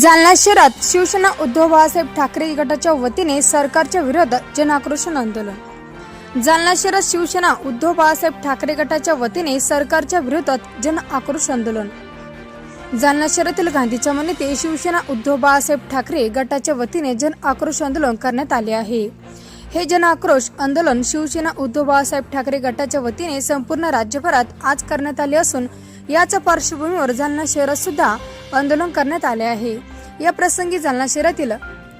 जालना शहरात शिवसेना उद्धव बाळासाहेब ठाकरे गटाच्या वतीने सरकारच्या विरोधात जनआक्रोशन आंदोलन. जालना शहरात शिवसेना उद्धव बाळासाहेब ठाकरे गटाच्या वतीने सरकारच्या विरोधात जन आक्रोश आंदोलन. जालना शहरातील गांधी चमन येथे शिवसेना उद्धव बाळासाहेब ठाकरे गटाच्या वतीने जन आक्रोश आंदोलन करण्यात आले आहे. हे जन आक्रोश आंदोलन शिवसेना उद्धव बाळासाहेब ठाकरे गटाच्या वतीने संपूर्ण राज्यभरात आज करण्यात आले असून याच पार्श्वभूमीवर जालना शहरात सुद्धा आंदोलन करण्यात आले आहे. या प्रसंगी जालना शहरातील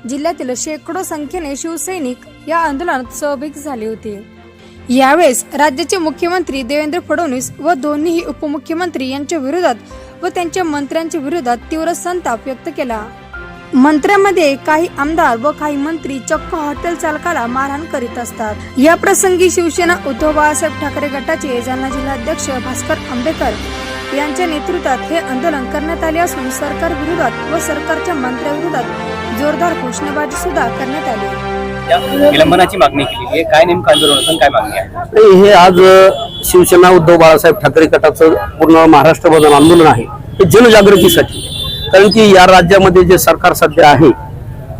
जिल्ह्यातील शेकडो संख्येने शिवसैनिक या आंदोलनात सहभागी झाले होते. यावेळेस राज्याचे मुख्यमंत्री देवेंद्र फडणवीस व दोन्ही उपमुख्यमंत्री यांच्या विरोधात व त्यांच्या मंत्र्यांच्या विरोधात तीव्र संताप व्यक्त केला. मंत्र्यांमध्ये काही आमदार व काही मंत्री चक्क हॉटेल चालकाला मारहाण करीत असतात. या प्रसंगी शिवसेना उद्धव बाळासाहेब ठाकरे गटाचे जालना जिल्हाध्यक्ष भास्कर आंबेडकर यांच्या नेतृत्वात हे आंदोलन करण्यात आले असून सरकार विरोधात व सरकारच्या मंत्र्यांविरोधात जोरदार घोषणाबाजी सुद्धा करण्यात आली. विलंबनाची मागणी केली आहे. काय नेमकं आंदोलन काय मागणी आहे? हे आज शिवसेना उद्धव बाळासाहेब ठाकरे गटाचं पूर्ण महाराष्ट्रभर आंदोलन आहे. हे जनजागृतीसाठी. कारण की या राज्यामध्ये जे सरकार सध्या आहे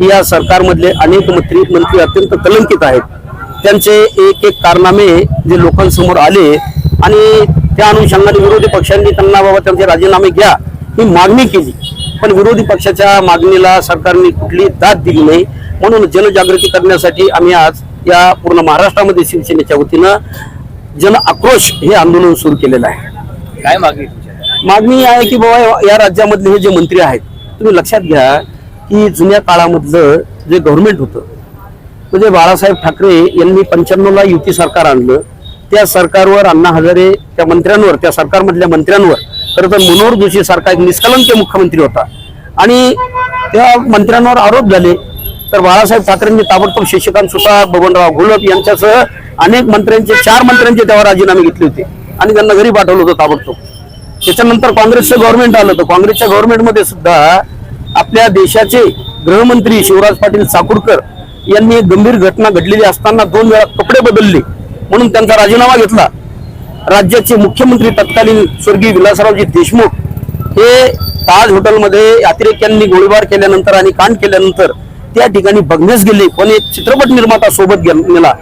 या सरकारमधले अनेक मंत्री मंत्री अत्यंत कलंकित आहेत. त्यांचे एक एक कारनामे जे लोकांसमोर आले आणि त्या अनुषंगाने विरोधी पक्षांनी त्यांना बाबा त्यांचे राजीनामे घ्या ही मागणी केली. पण विरोधी पक्षाच्या मागणीला सरकारने कुठली दाद दिली नाही. म्हणून जनजागृती करण्यासाठी आम्ही आज या पूर्ण महाराष्ट्रामध्ये शिवसेनेच्या वतीनं जन आक्रोश हे आंदोलन सुरू केलेलं आहे. काय मागणी? मागणी आहे की बाबा या राज्यामधले हे जे मंत्री आहेत तुम्ही लक्षात घ्या की जुन्या काळामधलं जे गव्हर्नमेंट होतं म्हणजे बाळासाहेब ठाकरे यांनी पंच्याण्णवला युती सरकार आणलं. त्या सरकारवर अण्णा हजारे त्या मंत्र्यांवर त्या सरकारमधल्या मंत्र्यांवर खरं तर मनोहर जोशी सारखा एक निष्कलंक मुख्यमंत्री होता. आणि त्या मंत्र्यांवर आरोप झाले. तर बाळासाहेब ठाकरेंनी ताबडतोब शशिकांत सुतार बबनराव घोलप यांच्यासह अनेक मंत्र्यांचे चार मंत्र्यांचे तेव्हा राजीनामे घेतले होते. आणि त्यांना घरी पाठवलं होतं ताबडतोब. त्याच्यानंतर काँग्रेसचं गव्हर्नमेंट आलं तर काँग्रेसच्या गव्हर्नमेंटमध्ये सुद्धा आपल्या देशाचे गृहमंत्री शिवराज पाटील चाकूरकर यांनी एक गंभीर घटना घडलेली असताना दोन वेळा कपडे बदलले म्हणून त्यांचा राजीनामा घेतला. राज्याचे मुख्यमंत्री तत्कालीन स्वर्गीय विलासरावजी देशमुख हे ताज हॉटेलमध्ये अतिरेक्यांनी गोळीबार केल्यानंतर आणि कांड केल्यानंतर त्या ठिकाणी बघण्यास गेले. पण एक चित्रपट निर्माता सोबत गेल- गेला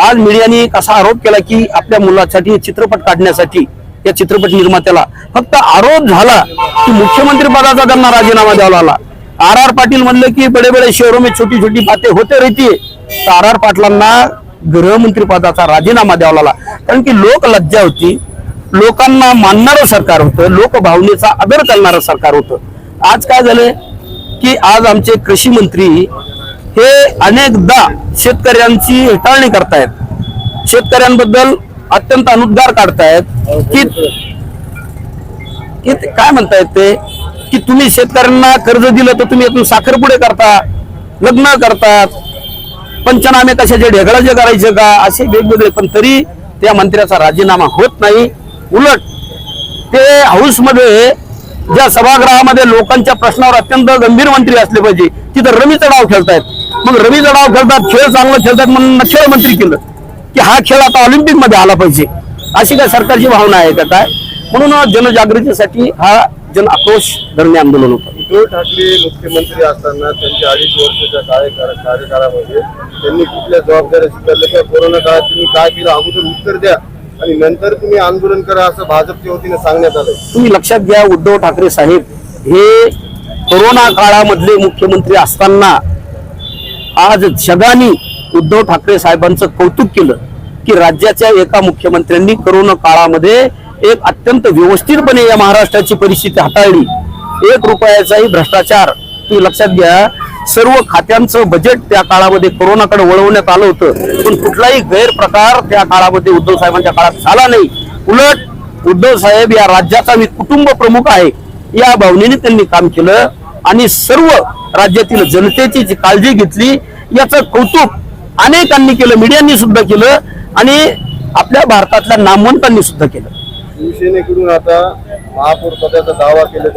आज मीडियाने असा आरोप केला की आपल्या मुलासाठी चित्रपट काढण्यासाठी या चित्रपट निर्मात्याला. फक्त आरोप झाला की मुख्यमंत्री पदाचा त्यांना राजीनामा द्यावा लागला. आर आर पाटील म्हणलं की बडे बडे शोरूम में छोटी छोटी बाते होते रहती तर आर आर पाटलांना गृहमंत्री पदाचा राजीनामा द्यावा लागला. कारण की लोक लज्जा होती. लोकांना मानणारं सरकार होतं. लोकभावनेचा आदर करणारं सरकार होतं. आज काय झालंय? की आज आमचे कृषी मंत्री हे अनेकदा शेतकऱ्यांची हेटाळणी करतायत. शेतकऱ्यांबद्दल अत्यंत अनुद्गार काढतायत की की काय म्हणतायत ते? की तुम्ही शेतकऱ्यांना कर्ज दिलं तर तुम्ही यातून साखरपुडे करता लग्न करतात पंचनामे कशाचे ढेकळाचे करायचे का? असे वेगवेगळे पण तरी त्या मंत्र्याचा राजीनामा होत नाही. उलट ते हाऊसमध्ये ज्या सभागृहामध्ये लोकांच्या प्रश्नावर अत्यंत गंभीर मंत्री असले पाहिजे तिथं रमीचा डाव खेळतायत. मग रमीचा डाव खेळतात खेळ चांगला खेळतात म्हणून खेळ मंत्री केलं. की हा खेळ आता ऑलिम्पिकमध्ये आला पाहिजे. अशी काय सरकारची भावना आहे का काय? म्हणून जनजागृतीसाठी हा जन आक्रोश धरणे आंदोलन होतं. उद्धव ठाकरे मुख्यमंत्री असताना त्यांच्या अडीच वर्षाच्या कार्यकाळ- कार्यकाळामध्ये त्यांनी कुठल्या जबाबदाऱ्या स्वीकारल्या किंवा कोरोना काळात तुम्ही काय केलं अगोदर उत्तर द्या आणि नंतर तुम्ही आंदोलन करा असं भाजपच्या वतीने सांगण्यात आलं तुम्ही लक्षात घ्या उद्धव ठाकरे साहेब हे कोरोना काळामधले मुख्यमंत्री असताना आज जगाने उद्धव ठाकरे साहेबांचं कौतुक केलं की राज्याच्या एका मुख्यमंत्र्यांनी करोना काळामध्ये एक अत्यंत व्यवस्थितपणे या महाराष्ट्राची परिस्थिती हाताळली. एक रुपयाचाही भ्रष्टाचार तुम्ही लक्षात घ्या सर्व खात्यांचं बजेट त्या काळामध्ये कोरोनाकडे वळवण्यात आलं होतं. पण कुठलाही गैरप्रकार त्या काळामध्ये उद्धव साहेबांच्या काळात झाला नाही. उलट उद्धव साहेब या राज्याचा मी कुटुंब प्रमुख आहे या भावनेने त्यांनी काम केलं आणि सर्व राज्यातील जनतेची जी काळजी घेतली याचं कौतुक अनेकांनी केलं मीडियांनी सुद्धा केलं आणि आपल्या भारतातल्या नामवंतांनी सुद्धा केलं. शिवसेनेकडून आता महापौर पदाचा दावा केला